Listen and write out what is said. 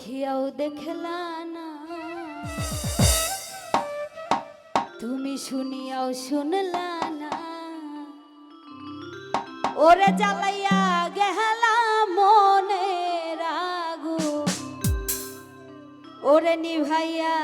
দেখিয়াও দেখলা না। তুমি শুনিয়াও শুনলা না। ওরে জ্বালাইয়া গেলা মনে রাগু ওরে নিভাইয়া